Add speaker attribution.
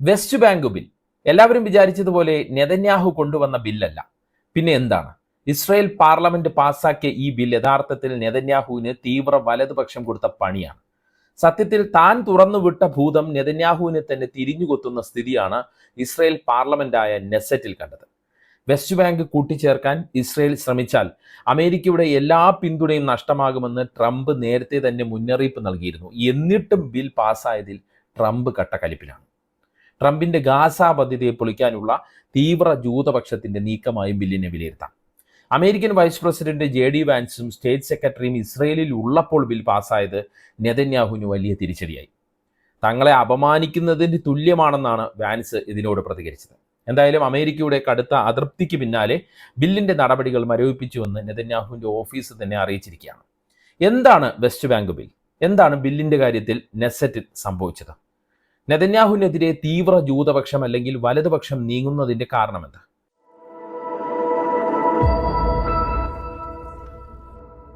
Speaker 1: West bank bill. എല്ലാവരും വിചാരിച്ചതുപോലെ Netanyahu കൊണ്ടുവന്ന ബില്ലല്ല. പിന്നെ എന്താണ്? ഇസ്രായേൽ പാർലമെന്റ് പാസാക്കിയ ഈ ബിൽ യഥാർത്ഥത്തിൽ നെതന്യാഹുവിന് തീവ്ര വലതുപക്ഷം കൊടുത്ത പണിയാണ്. സത്യത്തിൽ താൻ തുറന്നുവിട്ട ഭൂതം നെതന്യാഹുവിനെ തന്നെ തിരിഞ്ഞുകൊത്തുന്ന സ്ഥിതിയാണ് ഇസ്രായേൽ പാർലമെന്റായ നെസറ്റിൽ കണ്ടത്. വെസ്റ്റ് ബാങ്ക് കൂട്ടിച്ചേർക്കാൻ ഇസ്രായേൽ ശ്രമിച്ചാൽ അമേരിക്കയുടെ എല്ലാ പിന്തുണയും നഷ്ടമാകുമെന്ന് ട്രംപ് നേരത്തെ തന്നെ മുന്നറിയിപ്പ് നൽകിയിരുന്നു. എന്നിട്ടും ബിൽ പാസ്സായതിൽ ട്രംപ് കട്ടക്കലിപ്പിലാണ്. ട്രംപിന്റെ ഗാസ പദ്ധതിയെ പൊളിക്കാനുള്ള തീവ്ര ജൂതപക്ഷത്തിന്റെ നീക്കമായും ബില്ലിനെ വിലയിരുത്താം. American vice president J D വാൻസും state സെക്രട്ടറിയും ഇസ്രയേലിൽ ഉള്ളപ്പോൾ ബിൽ പാസ്സായത് നെതന്യാഹുവിന് വലിയ തിരിച്ചടിയായി. തങ്ങളെ അപമാനിക്കുന്നതിന് തുല്യമാണെന്നാണ് വാൻസ് ഇതിനോട് പ്രതികരിച്ചത്. എന്തായാലും അമേരിക്കയുടെ കടുത്ത അതൃപ്തിക്ക് പിന്നാലെ ബില്ലിന്റെ നടപടികൾ മരവിപ്പിച്ചുവെന്ന് നെതന്യാഹുവിന്റെ ഓഫീസ് തന്നെ അറിയിച്ചിരിക്കുകയാണ്. എന്താണ് വെസ്റ്റ് ബാങ്ക് ബിൽ? എന്താണ് ബില്ലിന്റെ കാര്യത്തിൽ നെസറ്റിൽ സംഭവിച്ചത്? നെതന്യാഹുവിനെതിരെ തീവ്ര ജൂതപക്ഷം അല്ലെങ്കിൽ വലതുപക്ഷം നീങ്ങുന്നതിന്റെ കാരണമെന്ത്?